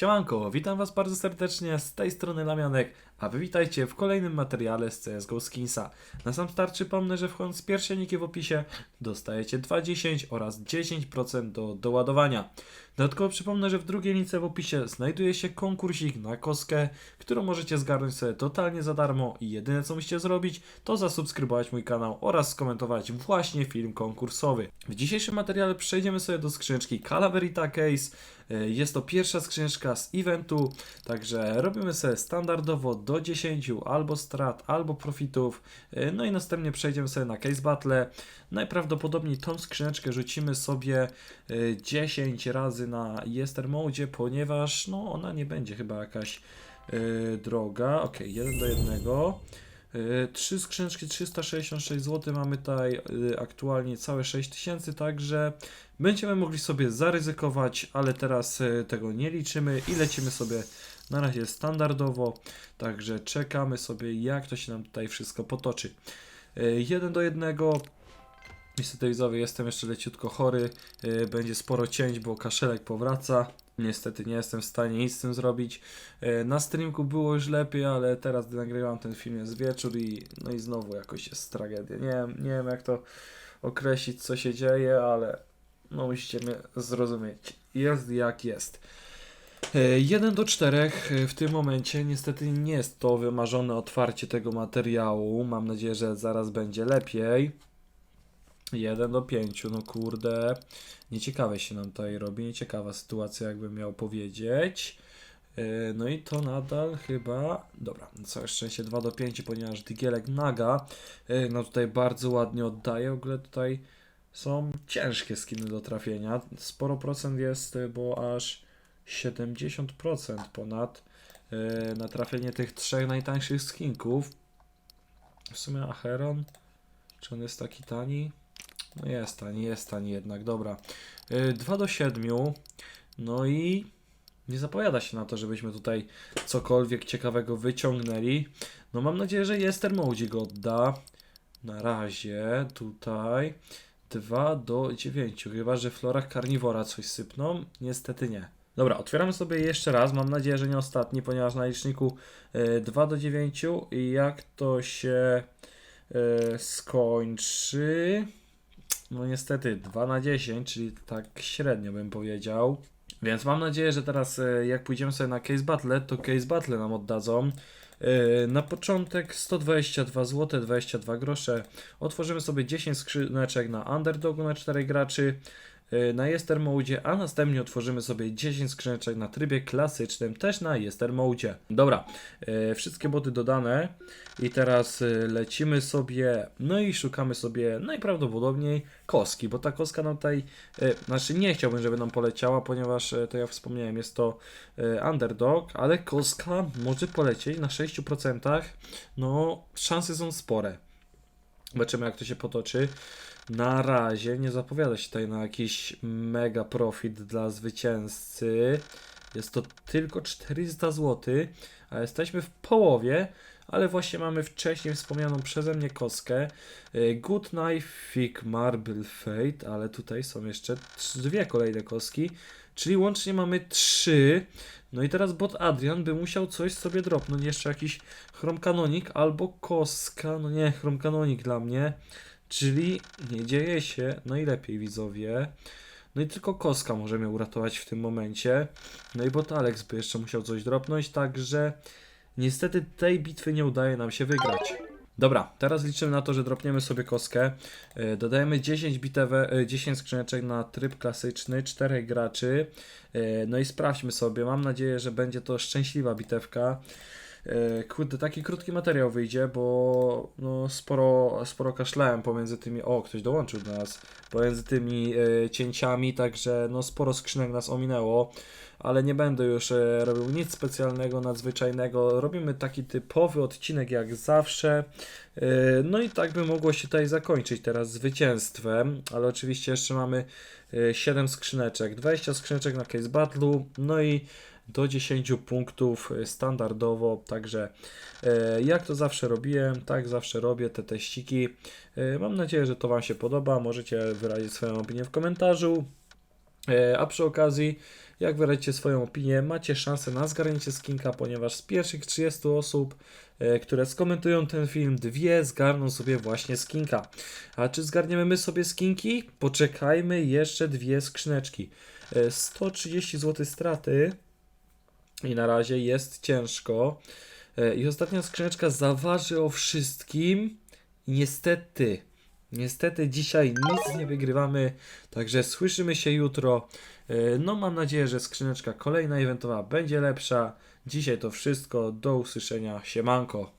Siemanko, witam was bardzo serdecznie, z tej strony Lamianek, a wy witajcie w kolejnym materiale z CSGO Skinsa. Na sam start przypomnę, że wchodząc z pierwszej linki w opisie dostajecie 2,10 oraz 10% do doładowania. Dodatkowo przypomnę, że w drugiej lince w opisie znajduje się konkursik na kostkę, którą możecie zgarnąć sobie totalnie za darmo i jedyne co musicie zrobić to zasubskrybować mój kanał oraz skomentować właśnie film konkursowy. W dzisiejszym materiale przejdziemy sobie do skrzyneczki Calaverita Case. E, Jest to pierwsza skrzyneczka z eventu, także robimy sobie standardowo do 10 albo strat, albo profitów. E, No i następnie przejdziemy sobie na case battle. Najprawdopodobniej tą skrzyneczkę rzucimy sobie e, 10 razy na Jester Mode, ponieważ no ona nie będzie chyba jakaś e, droga. Ok, 1 do 1. E, Trzy skrzyneczki 366 zł, mamy tutaj aktualnie całe 6000, także będziemy mogli sobie zaryzykować, ale teraz tego nie liczymy i lecimy sobie na razie standardowo, także czekamy sobie jak to się nam tutaj wszystko potoczy. E, Jeden do jednego. Niestety widzowie, jestem jeszcze leciutko chory, e, będzie sporo cięć, bo kaszelek powraca. Niestety nie jestem w stanie nic z tym zrobić. E, Na streamku było już lepiej, ale teraz gdy nagrywam ten film jest wieczór i no i znowu jakoś jest tragedia. Nie, wiem- nie wiem jak to określić co się dzieje, ale no musicie mnie zrozumieć. Jest jak jest. 1 do 4 w tym momencie niestety nie jest to wymarzone otwarcie tego materiału. Mam nadzieję, że zaraz będzie lepiej. 1 do 5, no kurde. Nieciekawe się nam tutaj robi, nieciekawa sytuacja, jakbym miał powiedzieć. Yy, No i to nadal chyba. Dobra, całe szczęście 2 do 5, ponieważ Digielek Naga. No tutaj bardzo ładnie oddaje. W ogóle tutaj są ciężkie skiny do trafienia. Sporo procent jest, bo aż 70% ponad yy, na trafienie tych trzech najtańszych skinków. W sumie Acheron. Czy on jest taki tani? No jest tani, jest tani jednak, dobra. Yy, 2 do 7. No i nie zapowiada się na to, żebyśmy tutaj cokolwiek ciekawego wyciągnęli. No mam nadzieję, że Jester Mode go odda. Na razie tutaj 2 do 9. Chyba, że w florach karniwora coś sypną. Niestety nie. Dobra, otwieramy sobie jeszcze raz. Mam nadzieję, że nie ostatni, ponieważ na liczniku y, 2 do 9 i jak to się y, skończy. No niestety 2 na 10, czyli tak średnio bym powiedział. Więc mam nadzieję, że teraz e, jak pójdziemy sobie na Case Battle, to Case Battle nam oddadzą. E, Na początek 122 zł, 22 grosze. Otworzymy sobie 10 skrzyneczek na Underdogu na 4 graczy. E, Na Jester Mode, a następnie otworzymy sobie 10 skrzyneczek na trybie klasycznym, też na Jester Mode. Dobra, e, wszystkie boty dodane i teraz e, lecimy sobie, no i szukamy sobie najprawdopodobniej koski, bo ta koska nam tutaj Znaczy nie chciałbym, żeby nam poleciała, ponieważ to ja wspomniałem, jest to underdog, ale kostka może polecieć na 6%. No, szanse są spore. Zobaczymy, jak to się potoczy. Na razie nie zapowiada się tutaj na jakiś mega profit dla zwycięzcy. Jest to tylko 400 zł, a jesteśmy w połowie, ale właśnie mamy wcześniej wspomnianą przeze mnie kostkę. E, Good Knife, Fig, Marble, Fate, ale tutaj są jeszcze dwie kolejne kostki, czyli łącznie mamy trzy. No i teraz bot Adrian by musiał coś sobie dropnąć, jeszcze jakiś Chrom Kanonik albo kostka, no nie, Chrom Kanonik dla mnie, czyli nie dzieje się najlepiej widzowie. No i tylko Koska może mnie uratować w tym momencie. No i bot Alex by jeszcze musiał coś dropnąć, także niestety tej bitwy nie udaje nam się wygrać. Dobra, teraz liczymy na to, że dropniemy sobie kostkę. Yy, Dodajemy 10 bitewe, yy, 10 skrzyneczek na tryb klasyczny, 4 graczy. Yy, No i sprawdźmy sobie. Mam nadzieję, że będzie to szczęśliwa bitewka. Yy, Kurde, taki krótki materiał wyjdzie, bo no, sporo, sporo kaszlałem pomiędzy tymi. O, ktoś dołączył do nas. Pomiędzy tymi yy, cięciami, także no, sporo skrzynek nas ominęło. Ale nie będę już e, robił nic specjalnego, nadzwyczajnego. Robimy taki typowy odcinek jak zawsze. E, No i tak by mogło się tutaj zakończyć teraz zwycięstwem, ale oczywiście jeszcze mamy e, 7 skrzyneczek, 20 skrzyneczek na Case Battle'u, no i do 10 punktów e, standardowo, także e, jak to zawsze robiłem, tak zawsze robię te teściki. E, Mam nadzieję, że to Wam się podoba, możecie wyrazić swoją opinię w komentarzu. A przy okazji, jak wyrazicie swoją opinię, macie szansę na zgarnięcie skinka, ponieważ z pierwszych 30 osób, które skomentują ten film, dwie zgarną sobie właśnie skinka. A czy zgarniemy my sobie skinki? Poczekajmy jeszcze dwie skrzyneczki. E, 130 zł straty i na razie jest ciężko. E, I ostatnia skrzyneczka zaważy o wszystkim. Niestety, niestety dzisiaj nic nie wygrywamy, także słyszymy się jutro. E, No mam nadzieję, że skrzyneczka kolejna eventowa będzie lepsza. Dzisiaj to wszystko. Do usłyszenia. Siemanko.